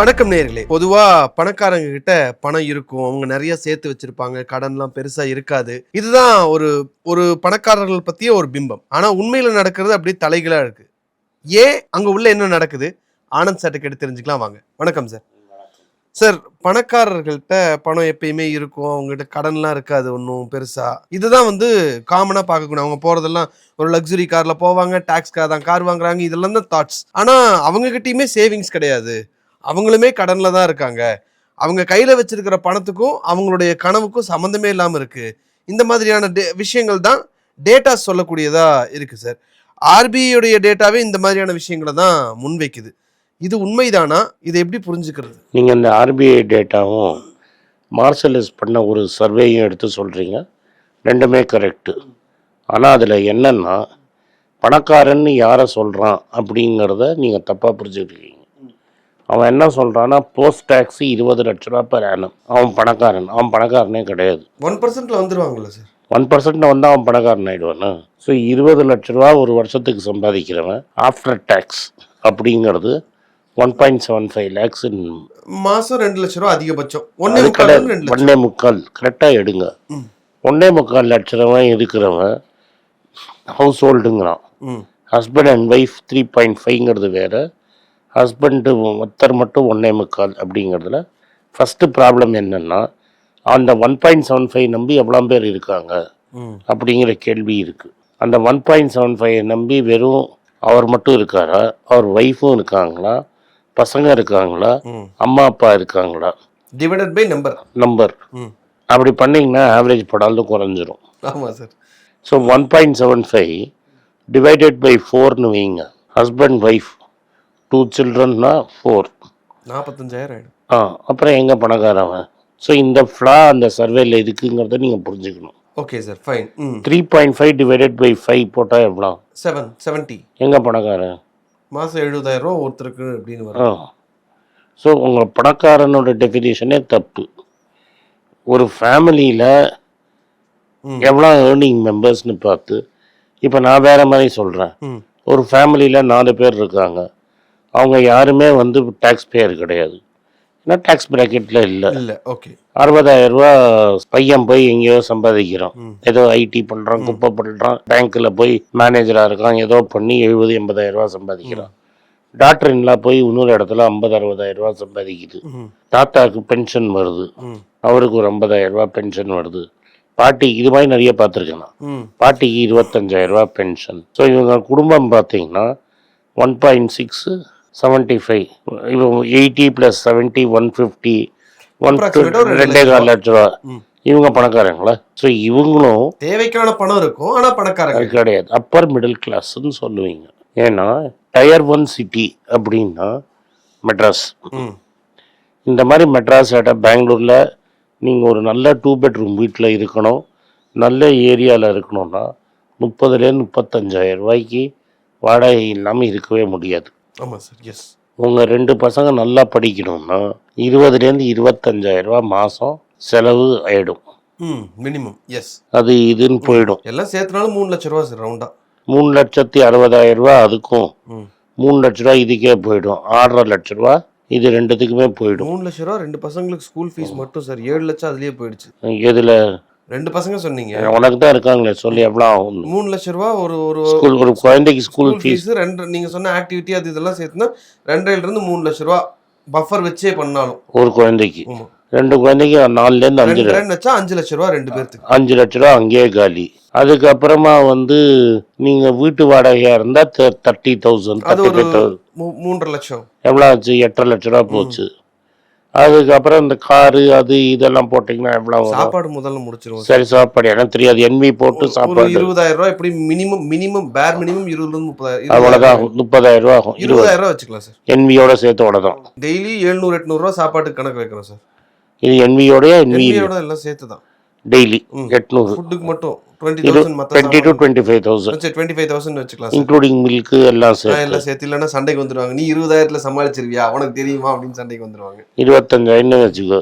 வணக்கம் நேர்களே பொதுவா பணக்காரங்க கிட்ட பணம் இருக்கும். அவங்க நிறைய சேர்த்து வச்சிருப்பாங்க. கடன்லாம் பெருசா இருக்காது. இதுதான் ஒரு ஒரு பணக்காரர்கள் பத்திய ஒரு பிம்பம். ஆனா உண்மையில நடக்கிறது அப்படியே தலைகளா இருக்கு. ஏன்? அங்க உள்ள என்ன நடக்குது? ஆனந்த் சார்ட்ட கேட்டு தெரிஞ்சுக்கலாம் வாங்க. வணக்கம் சார். சார் பணக்காரர்கள்ட்ட பணம் எப்பயுமே இருக்கும். அவங்ககிட்ட கடன்லாம் இருக்காது ஒன்றும் பெருசா. இதுதான் வந்து காமனாக பார்க்கணும் அவங்க போறதெல்லாம் ஒரு லக்ஸுரி கார்ல போவாங்க டாக்ஸ் கார் தான். கார் வாங்குறாங்க. இதெல்லாம் தான் தாட்ஸ் ஆனா அவங்க கிட்டயுமே சேவிங்ஸ் கிடையாது. அவங்களுமே கடனில் தான் இருக்காங்க. அவங்க கையில் வச்சிருக்கிற பணத்துக்கும் அவங்களுடைய கனவுக்கும் சம்மந்தமே இல்லாமல் இருக்குது இந்த மாதிரியான டே- விஷயங்கள் தான் டேட்டா சொல்லக்கூடியதாக இருக்கு சார் ஆர்பிஐடைய டேட்டாவே இந்த மாதிரியான விஷயங்களை தான் முன்வைக்குது. இது உண்மைதானா? இதை எப்படி புரிஞ்சுக்கிறது? நீங்கள் இந்த ஆர்பிஐ டேட்டாவும் மார்சலிஸ் பண்ண ஒரு சர்வேயும் எடுத்து சொல்கிறீங்க ரெண்டுமே கரெக்டு ஆனால் அதில் என்னென்னா பணக்காரன்னு யாரை சொல்கிறான் அப்படிங்கிறத நீங்கள் தப்பாக புரிஞ்சுக்கிறீங்க அவன் என்ன சொல்கிறான்னா போஸ்ட் டேக்ஸி இருபது லட்ச ரூபா per annum. அவன் பணக்காரன். அவன் பணக்காரனே கிடையாது. ஒன் பர்சன்ட்ல வந்துருவாங்கல்ல சார்? ஒன் பர்சன்ட் வந்து அவன் பணக்காரன் ஆயிடுவானா? ஸோ இருபது லட்ச ரூபா ஒரு வருஷத்துக்கு சம்பாதிக்கிறவன் ஆஃப்டர் டேக்ஸ் அப்படிங்கிறது one point seven five lakhs மாசம் ரெண்டு லட்ச ரூபா அதிகபட்சம். ஒன்னே முக்கால் ஒன்னே முக்கால். கரெக்டாக எடுங்க. ஒன்னே முக்கால் லட்சம் இருக்கிறவன் house ஹோல்டுங்கிறான் husband and wife three point ஃபைவ்ங்கிறது வேற. ஹஸ்பண்டு ஒருத்தர் மட்டும் ஒன்னே முக்கால் அப்படிங்கிறதுல ஃபஸ்ட்டு ப்ராப்ளம் என்னன்னா அந்த ஒன் பாயிண்ட் செவன் ஃபைவ் நம்பி எவ்வளோ பேர் இருக்காங்க? அப்படிங்கிற கேள்வி இருக்குது அந்த ஒன் பாயிண்ட் செவன் ஃபைவ் நம்பி வெறும் அவர் மட்டும் இருக்காரா? அவர் ஒய்ஃபும் இருக்காங்களா? பசங்க இருக்காங்களா? அம்மா அப்பா இருக்காங்களா? டிவைடட் பை நம்பர் நம்பர் அப்படி பண்ணிங்கன்னா ஆவரேஜ் படாலும் குறைஞ்சிரும். ஆமா sir so one point seven five divided by ஃபோர்னு வைங்க. ஹஸ்பண்ட் ஒய்ஃப் டூ சில்ட்ரன்னா ஃபோர் நாற்பத்தஞ்சாயிரம் ஆயிடும். ஆ அப்புறம் எங்கே பணக்காரவன்? ஸோ இந்த ஃப்ளா அந்த சர்வேல இருக்குங்கிறத நீங்கள் புரிஞ்சுக்கணும். Okay sir fine three point five divided by five போட்டால் எவ்வளோ? செவன் செவன்ட்டி எங்கே பணக்காரன்? மாசம் எழுபதாயிரம் ரூபா ஒருத்தருக்கு அப்படின்னு வரும். ஸோ உங்கள் பணக்காரனோட டெஃபினேஷனே தப்பு. ஒரு ஃபேமிலியில். எவ்வளோ ஏர்னிங் மெம்பர்ஸ்னு பார்த்து இப்போ நான் வேற மாதிரி சொல்கிறேன் ஒரு ஃபேமிலியில் நாலு பேர் இருக்காங்க. அவங்க யாருமே வந்து டேக்ஸ் பேயர் கிடையாது. ஏன்னா டேக்ஸ் ப்ராக்கெட்டில் இல்லை. இல்ல ஓகே அறுபதாயிரம் ரூபா பையன் போய் எங்கேயோ சம்பாதிக்கிறான். ம். ஏதோ ஐடி பண்ணுறான் குப்பை பண்ணுறான் பேங்க்கில் போய் மேனேஜராக இருக்கான் ஏதோ பண்ணி எழுபது எண்பதாயிரம் ரூபா சம்பாதிக்கிறான். டாக்டர் இன்லா போய் இன்னொரு இடத்துல ஐம்பது அறுபதாயிரம் ரூபா சம்பாதிக்குது தாத்தாவுக்கு பென்ஷன் வருது. அவருக்கு ஒரு ஐம்பதாயிரம் ரூபா பென்ஷன் வருது. பாட்டி இது மாதிரி நிறைய பார்த்துருக்கேன் நான். பாட்டிக்கு இருபத்தஞ்சாயிரம் ரூபா பென்ஷன் ஸோ இவங்க குடும்பம் பார்த்தீங்கன்னா one point six seventy five இவங்க eighty plus seventy one fifty one ரெண்டு கால் லட்ச ரூபா. இவங்க பணக்காரங்களா? ஸோ இவங்களும் தேவைக்கான பணம் இருக்கும் ஆனா பணக்காரங்க. கிடையாது. அப்பர் மிடில் கிளாஸ்ன்னு சொல்லுவீங்க. ஏன்னா டயர் ஒன் சிட்டி அப்படின்னா மெட்ராஸ். இந்த மாதிரி மெட்ராஸ் ஆட்ட பெங்களூரில் நீங்கள் ஒரு நல்ல டூ பெட்ரூம் வீட்டில் இருக்கணும் நல்ல ஏரியாவில் இருக்கணும்னா முப்பதுலேருந்து முப்பத்தஞ்சாயிரம் ரூபாய்க்கு வாடகை இல்லாமல் இருக்கவே முடியாது. ஆமா சார் எஸ் உங்கள் ரெண்டு பசங்க நல்லா படிக்கணும்னா இருபதுலேருந்து இருபத்தஞ்சாயிரம் ரூபாய் மாதம் செலவு ஆயிடும். ம் மினிமம் எஸ் அது இதுன்னு போயிடும். எல்லாம் சேர்த்துனாலும் மூணு லட்ச ரூபா சார் ரவுண்டா மூணு லட்சத்தி அறுபதாயிரம் ரூபா அதுக்கும் ம். மூணு லட்ச ரூபா இதுக்கே போயிடும். ஆறரை லட்ச ரூபா இது ரெண்டுத்துக்குமே போயிடும். மூணு லட்ச ரூபா ரெண்டு பசங்களுக்கு ஸ்கூல் ஃபீஸ் மட்டும் சார் ஏழு லட்சம் அதுலயே போயிடுச்சு. இதில் ரெண்டு பசங்க சொன்னீங்க. உனக்கு தான் இருக்காங்களே சொல்லி எவ்வளோ ஆகும் மூணு லட்ச ரூபா ஒரு ஒரு ஸ்கூல் ஒரு குழந்தைக்கு ஸ்கூல் ஃபீஸ் ரெண்டு நீங்க சொன்ன ஆக்டிவிட்டி அது இதெல்லாம் சேர்த்துனா ரெண்டரைல இருந்து மூணு லட்ச ரூபா பஃபர் வச்சே பண்ணாலும். ஒரு குழந்தைக்கு. ரெண்டு குழந்தைக்கு நாலுலேருந்து அஞ்சு வச்சா அஞ்சு லட்ச ரூபா ரெண்டு பேர்த்துக்கு. அஞ்சு லட்ச ரூபா அங்கேயே காலி. அதுக்கப்புறமா வந்து நீங்கள் வீட்டு வாடகையாக இருந்தால் தேர்ட்டி தௌசண்ட் மூன்றரை லட்சம். எவ்வளோ ஆச்சு? எட்டரை லட்ச ரூபா போச்சு. அதுக்கப்புறம் இந்த காரு அது இதெல்லாம் போட்டிங்கன்னா எவ்வளோ சாப்பாடு முதல்ல முடிச்சிருவோம் சரி சாப்பாடு எனக்கு தெரியாது. என்வி போட்டு சாப்பாடு. இருபதாயிரம் ரூபாய் எப்படி மினிமம் மினிமம் பேர் மினிமம் இருபதுல இருந்து முப்பதாயிரம் அவ்வளோதான் முப்பதாயிரம் ரூபா ஆகும். இருபது. இருபதாயிரம் ரூபாய் வச்சுக்கலாம் சார். என்வியோட சேர்த்து அவ்வளோதான் டெய்லி எழுநூறு எட்நூறு ரூபா சாப்பாட்டுக்கு கணக்கு வைக்கிறோம் சார். இது என்வியோடய என்வி என்வியோட எல்லாம் சேர்த்து தான் டெய்லி. எட்நூறு. ஃபுட்டுக்கு மட்டும். Twenty to twenty five thousand twenty five thousand வச்சுக்கலாம் இன்க்ளூடிங் மில்க்கு எல்லாம் சேர்த்து. எல்லாம் சேர்த்து. இல்லைன்னா சண்டைக்கு வந்துருவாங்க. நீ இருபதாயிரத்துல சமாளிச்சிருவியா? உனக்கு தெரியுமா? அப்படின்னு சண்டைக்கு வந்துருவாங்க. இருபத்தஞ்சாயிரம் வச்சுக்கோ.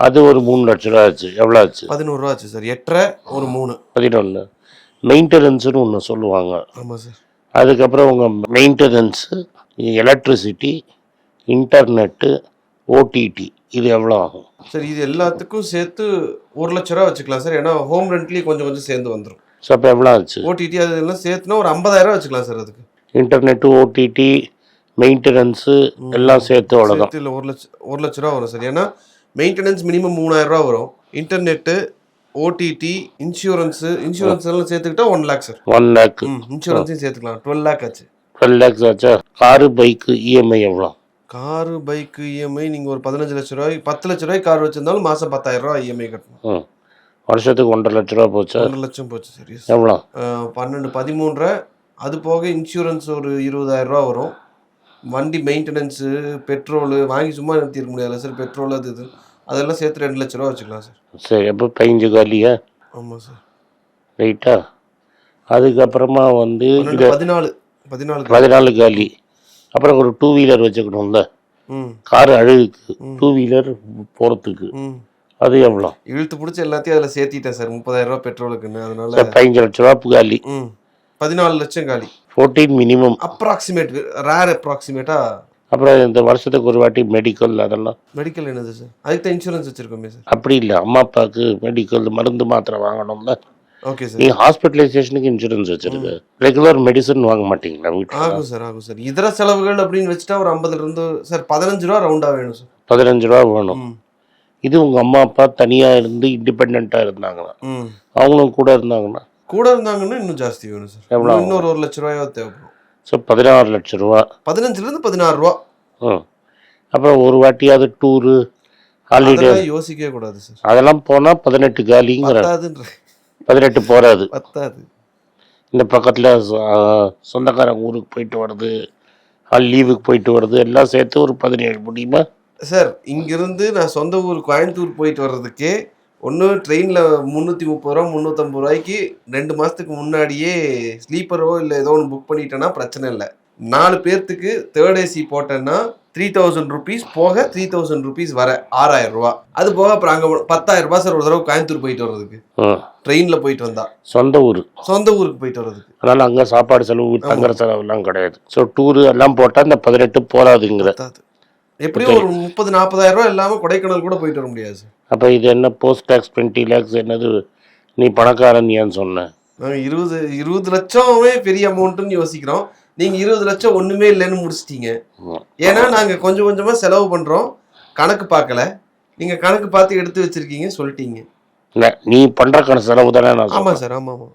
அது ஒரு மூணு லட்ச ரூபா ஆச்சு. எவ்வளோ ஆச்சு? பதினோரு ரூபா ஆச்சு சார். எட்டரை ஒரு மூணு. பதினொன்று மெயின்டெனன்ஸ்னு ஒன்று சொல்லுவாங்க. ஆமா சார். அதுக்கப்புறம் உங்கள் மெயின்டெனன்ஸு எலக்ட்ரிசிட்டி இன்டர்நெட்டு ஓடிடி இது எவ்வளோ ஆகும்? சார் இது எல்லாத்துக்கும் சேர்த்து ஒரு லட்ச ரூபா வச்சுக்கலாம் சார். ஏன்னா ஹோம் ரெண்ட்லேயும் கொஞ்சம் கொஞ்சம் சேர்ந்து வந்துடும் ஸோ அப்போ எவ்வளோ ஆச்சு? ஓடிடி அது எல்லாம் சேர்த்துனா ஒரு ஐம்பதாயிரம் ரூபா வச்சுக்கலாம் சார் அதுக்கு. இன்டர்நெட்டு ஓடிடி மெயின்டெனன்ஸு எல்லாம் சேர்த்து அவ்வளோதான் சேர்த்து இல்லை ஒரு லட்சம் ஒரு லட்ச ரூபா வரும் சார். ஏன்னா மெயின்டெனன்ஸ் மினிமம் மூணாயிரம் ரூபா வரும். இன்டர்நெட்டு ஓடிடி இன்சூரன்ஸு இன்சூரன்ஸ் எல்லாம் சேர்த்துக்கிட்டா one lakh sir. One lakh ம் இன்சூரன்ஸையும் சேர்த்துக்கலாம். டுவெல் லேக் ஆச்சு. டுவெல் லேக்ஸ் ஆச்சா? காரு பைக்கு இஎம்ஐ எவ்வளோ காரு பைக்கு இஎம்ஐ நீங்கள் ஒரு பதினஞ்சு லட்ச ரூபாய் பத்து லட்ச ரூபாய் கார் வச்சிருந்தாலும் மாதம் பத்தாயிரம் ரூபாய் இஎம்ஐ கட்டணும். ம். வருஷத்துக்கு ஒன்றரை லட்ச ரூபா போச்சா? ஒன்றரை லட்சம் போச்சு சரி. எவ்வளோ? பன்னெண்டு பதிமூன்றரை. அது போக இன்சூரன்ஸ் ஒரு இருபதாயிரம் ரூபா வரும். வண்டி மெயின்டெனன்ஸு பெட்ரோலு வாங்கி சும்மா நிறுத்திருக்க முடியாது சார் பெட்ரோல் அது இது. அதெல்லாம் சேர்த்து ரெண்டு லட்ச ரூபா வச்சுக்கலாம் சார். சரி அப்போ பதினஞ்சு காலியா? ஆமாம் சார். ரைட்டா அதுக்கப்புறமா வந்து பதினாலு பதினாலு. பதினாலு காலி. அப்புறம் ஒரு டூ வீலர் வச்சுக்கணும்ல. கார் அழகுக்கு. டூ வீலர் போகிறதுக்கு ம். அது எவ்வளோ? இழுத்து பிடிச்சி எல்லாத்தையும் அதில் சேர்த்திட்டேன் சார். முப்பதாயிரம் ரூபா பெட்ரோலுக்குன்னு. அதனால பதினஞ்சு லட்ச ரூபா காலி பதினாலு லட்சம் காலி. ஃபோர்டீன் மினிமம் அப்ராக்சிமேட் ரேர் அப்ராக்சிமேட்டா அப்புறம் இந்த வருஷத்துக்கு ஒரு வாட்டி மெடிக்கல் அதெல்லாம். மெடிக்கல் என்னது சார்? அதுக்கு தான் இன்சூரன்ஸ் வச்சிருக்கோமே சார். அப்படி இல்லை. அம்மா அப்பாவுக்கு மெடிக்கல் மருந்து மாத்திரை வாங்கணும்ல. நீ ஹாஸ்பிட்டலைசேஷனுக்கு இன்சூரன்ஸ் வச்சிருக்க. ரெகுலர் மெடிசன் வாங்க மாட்டீங்களா ஆகும் சார் ஆகும் சார் இதர செலவுகள் அப்படின்னு வச்சுட்டா ஒரு ஐம்பதுல இருந்து சார் பதினஞ்சு ரூபா ரவுண்டா வேணும் சார் பதினஞ்சு ரூபா வேணும். இது உங்கள் அம்மா அப்பா தனியாக இருந்து இண்டிபெண்ட்டாக இருந்தாங்கன்னா அவங்களும் கூட இருந்தாங்கன்னா கூட இருந்தாங்கன்னா இன்னும் ஜாஸ்தி வேணும் சார் இன்னும் இன்னொரு ஒரு லட்ச ரூபாயோ தேவைப்படும். ஸோ பதினாறு லட்ச ரூபா. பதினஞ்சுல இருந்து பதினாறு ரூபா. ம் அப்புறம் ஒரு வாட்டியாவது டூரு ஹாலிடே யோசிக்கவே கூடாது சார் அதெல்லாம் போனால் பதினெட்டு காலிங்கிற பதினெட்டு போகாது பத்தாது. இந்த பக்கத்தில் சொந்தக்காரங்க ஊருக்கு போயிட்டு வர்றது லீவுக்கு போயிட்டு வர்றது எல்லாம் சேர்த்து ஒரு பதினேழு முடியுமா? சார் இங்கிருந்து நான் சொந்த ஊர் கோயம்புத்தூர் போயிட்டு வர்றதுக்கே ஒன்று ட்ரெயினில் முந்நூற்றி முப்பது ரூபா முந்நூற்றம்பது ரூபாய்க்கு ரெண்டு மாதத்துக்கு முன்னாடியே ஸ்லீப்பரோ இல்லை ஏதோ ஒன்று புக் பண்ணிட்டேன்னா பிரச்சனை இல்லை. நாலு பேர்த்துக்கு தேர்ட் ஏசி போட்டேன்னா த்ரீ தௌசண்ட் ருபீஸ் போக த்ரீ தௌசண்ட் ருபீஸ் வர ஆறாயிரம் ரூபா. அது போக அப்புறம் அங்கே பத்தாயிரம் ரூபாய் சார் ஒரு தடவை கோயம்புத்தூர் போயிட்டு வர்றதுக்கு. ட்ரெயினில் போயிட்டு வந்தா. சொந்த ஊர். சொந்த ஊருக்கு போயிட்டு வர்றதுக்கு. அதனால் அங்கே சாப்பாடு செலவு தங்குற செலவுலாம் கிடையாது. ஸோ டூரு எல்லாம் போட்டால் இந்த பதினெட்டு போகாதுங்கிற பத்தாது. எப்படியும் ஒரு முப்பது நாற்பதாயிரம் ரூபாய் இல்லாமல் கொடைக்கானல் கூட போயிட்டு வர முடியாது அப்போ இது என்ன போஸ்ட் டேக்ஸ் டுவெண்ட்டி லேக்ஸ் என்னது? நீ பணக்காரன் ஏன் சொன்ன. நாங்கள் இருபது இருபது லட்சமே பெரிய அமௌண்ட்டுன்னு யோசிக்கிறோம். நீங்கள் இருபது லட்சம் ஒன்றுமே இல்லைன்னு முடிச்சிட்டீங்க. ஏன்னா நாங்கள் கொஞ்சம் கொஞ்சமாக செலவு பண்ணுறோம் கணக்கு பார்க்கல. நீங்கள் கணக்கு பார்த்து எடுத்து வச்சிருக்கீங்க சொல்லிட்டீங்க. இல்லை நீ பண்ணுறக்கான செலவு தானே நான் ஆமாம் சார் ஆமாம் ஆமாம்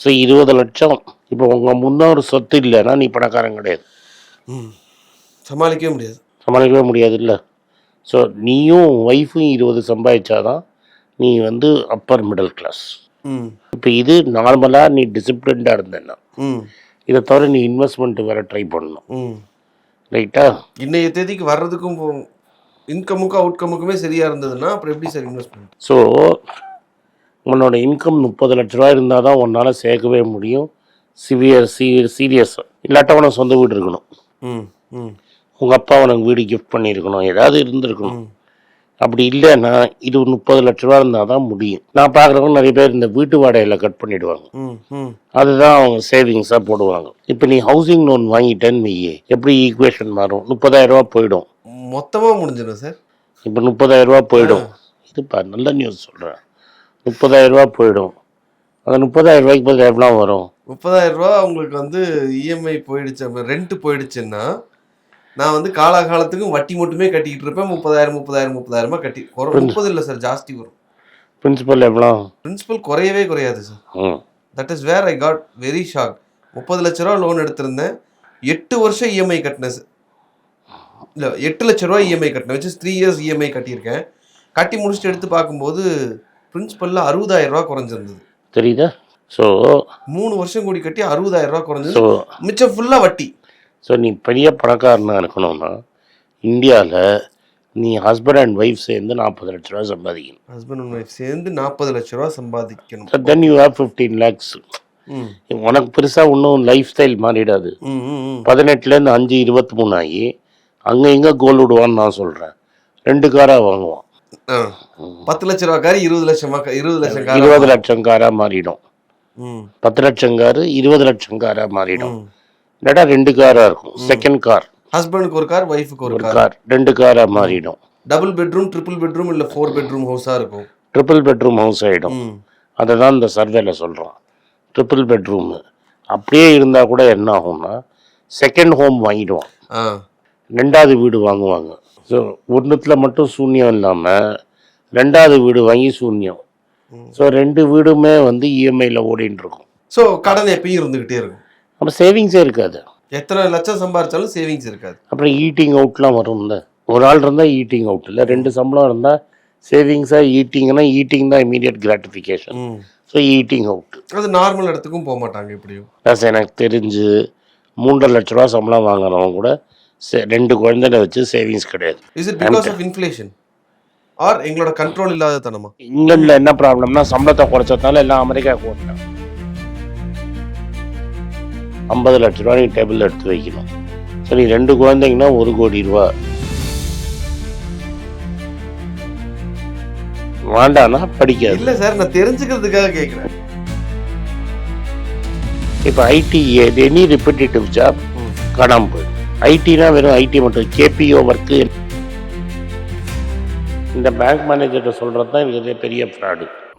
ஸோ இருபது லட்சம் இப்போ உங்கள் முன்னோர் சொத்து இல்லைன்னா நீ பணக்காரன் கிடையாது. சமாளிக்கவே முடியாது. சமாளிக்கவே முடியாது இல்லை ஸோ நீயும் ஒய்ஃபும் இருபது சம்பாதிச்சாதான் நீ வந்து அப்பர் மிடில் கிளாஸ் இப்போ இது நார்மலாக நீ டிசிப்ளின்டாக இருந்தேன்னா இதை தவிர நீ இன்வெஸ்ட்மெண்ட் வேறு ட்ரை பண்ணணும். ரைட்டா? இன்னைய தேதிக்கு வர்றதுக்கும் இன்கமுக்கும் அவுட்கமுக்குமே சரியா இருந்ததுன்னா அப்புறம் எப்படி சார் இன்வெஸ்ட்மெண்ட் ஸோ உன்னோட இன்கம் முப்பது லட்ச ரூபா இருந்தால் தான் உன்னால் சேர்க்கவே முடியும். சிவியர் சீ சீரியஸ் இல்லாட்டா உனக்கு சொந்த வீடு இருக்கணும். ம் ம். உங்கள் அப்பா உனக்கு வீடு கிஃப்ட் பண்ணியிருக்கணும். ஏதாவது இருந்திருக்கணும். அப்படி இல்லைன்னா இது ஒரு முப்பது லட்ச ரூபா இருந்தால் தான் முடியும். நான் பார்க்குறவங்க நிறைய பேர் இந்த வீட்டு வாடகையில் கட் பண்ணிடுவாங்க. அதுதான் அவங்க சேவிங்ஸாக போடுவாங்க. இப்போ நீ ஹவுசிங் லோன் வாங்கிட்டேன்னு வையே எப்படி ஈக்குவேஷன் மாறும்? முப்பதாயிரம் ரூபா போயிடும். மொத்தமாக முடிஞ்சிடும் சார். இப்போ முப்பதாயிரம் ரூபா போயிடும். இதுப்பா நல்ல நியூஸ் சொல்கிறேன் முப்பதாயிரம் ரூபா போயிடும். அந்த முப்பதாயிரம் ரூபாய்க்கு பதில் எவ்வளோ வரும்? முப்பதாயிரம் ரூபா உங்களுக்கு வந்து இஎம்ஐ போயிடுச்சு ரெண்ட் போயிடுச்சுன்னா நான் வந்து காலாகாலத்துக்கும் வட்டி மட்டுமே கட்டிக்கிட்டு இருப்பேன். முப்பதாயிரம் முப்பதாயிரம் முப்பதாயிரமா கட்டி முப்பது இல்லை சார் ஜாஸ்தி வரும். பிரின்சிபல் எவ்வளோ? பிரின்சிபல் குறையவே குறையாது sir that is where I got very shock முப்பது லட்ச ரூபா லோன் எடுத்திருந்தேன். எட்டு வருஷம் இஎம்ஐ கட்டினேன் சார் இல்லை எட்டு லட்ச ரூபா இஎம்ஐ கட்டினேன் வச்சு த்ரீ இயர்ஸ் இஎம்ஐ கட்டியிருக்கேன். கட்டி முடிச்சுட்டு எடுத்து பார்க்கும்போது பிரின்சிபலில் அறுபதாயிரம் ரூபா குறைஞ்சிருந்தது. தெரியுதா? ஸோ மூணு வருஷம் கூடி கட்டி அறுபதாயிரம் ரூபா குறைஞ்சது மிச்சம் ஃபுல்லாக வட்டி. ஸோ நீ பெரிய பணக்காரனாக இருக்கணும்னா இந்தியாவில் நீ ஹஸ்பண்ட் அண்ட் ஒய்ஃப் சேர்ந்து நாற்பது லட்ச ரூபா சம்பாதிக்கணும். ஹஸ்பண்ட் அண்ட் ஒய்ஃப் சேர்ந்து நாற்பது லட்ச ரூபா சம்பாதிக்கணும். Then you have fifteen lakhs உனக்கு பெருசாக இன்னும் லைஃப் ஸ்டைல் மாறிடாது. பதினெட்டுலேருந்து அஞ்சு இருபத்தி மூணு ஆகி அங்கே இங்கே கோல் விடுவான்னு நான் சொல்கிறேன் ரெண்டு காராக வாங்குவான். பத்து லட்ச ரூபா காரு இருபது லட்சம் இருபது லட்சம் காரு இருபது லட்சம் காராக மாறிடும். பத்து லட்சம் காரு இருபது லட்சம் காராக மாறிடும். இல்லாட்டா ரெண்டு காராக இருக்கும். செகண்ட் கார் ஹஸ்பண்டுக்கு ஒரு கார் ஒய்ஃபுக்கு ஒரு கார் ரெண்டு காராக மாறிடும். டபுள் பெட்ரூம் ட்ரிபிள் பெட்ரூம் இல்ல ஃபோர் பெட்ரூம் ஹவுஸா இருக்கும்? ட்ரிபிள் பெட்ரூம் ஹவுஸ் ஆகிடும். அதை தான் இந்த சர்வேல சொல்கிறோம் ட்ரிபிள் பெட்ரூமு அப்படியே இருந்தால் கூட என்ன ஆகும்னா செகண்ட் ஹோம் வாங்கிடுவான். ஆ. ரெண்டாவது வீடு வாங்குவாங்க. ஸோ ஒன்றுத்தில் மட்டும் சூன்யம் இல்லாமல் ரெண்டாவது வீடு வாங்கி சூன்யம். ஸோ ரெண்டு வீடுமே வந்து E இஎம்ஐயில் ஓடின்னு இருக்கும் ஸோ கடன் எப்பயும் இருந்துகிட்டே இருக்கும். அப்போ சேவிங்ஸே இருக்காது. எத்தனை லட்சம் சம்பாரிச்சாலும் சேவிங்ஸ் இருக்காது. அப்புறம் ஈட்டிங் அவுட்லாம் வரும்ல. ஒரு ஆள் இருந்தால் ஈட்டிங் அவுட் இல்லை ரெண்டு சம்பளம் இருந்தால் சேவிங்ஸாக ஈட்டிங்னா ஈட்டிங் தான் immediate gratification. So eating out அது நார்மல் இடத்துக்கும் போக மாட்டாங்க எப்படியும் ப்ளஸ் எனக்கு தெரிஞ்சு மூன்றரை லட்ச ரூபா சம்பளம் வாங்குறவங்க கூட ரெண்டு குழந்தைகளை வச்சு சேவிங்ஸ் கிடையாது. Is it because of inflation or எங்களோட கண்ட்ரோல் இல்லாத தனமா இங்கிலாண்டில் என்ன ப்ராப்ளம்னா சம்பளத்தை குறைச்சதுனால எல்லாம் அமெரிக்காவுக்கு ஓட்டாங்க ஐம்பது லட்ச ரூபா நீ டேபிள் எடுத்து வைக்கணும். சரி ரெண்டு குழந்தைங்கன்னா ஒரு கோடி ரூபா. வேண்டான்னா படிக்காது. இல்ல சார் நான் தெரிஞ்சுக்கிறதுக்காக கேக்குறேன். இப்போ ஐடி எனி ரிப்பீட்டேட்டிவ் ஜாப். காணாமல் போயிடும் ஐடினா வெறும் ஐடி மட்டும். கேபிஓ ஒர்க்கு இந்த பேங்க் மேனேஜர்கிட்ட சொல்கிறது தான் இருக்கிறதே பெரிய ஃப்ராடு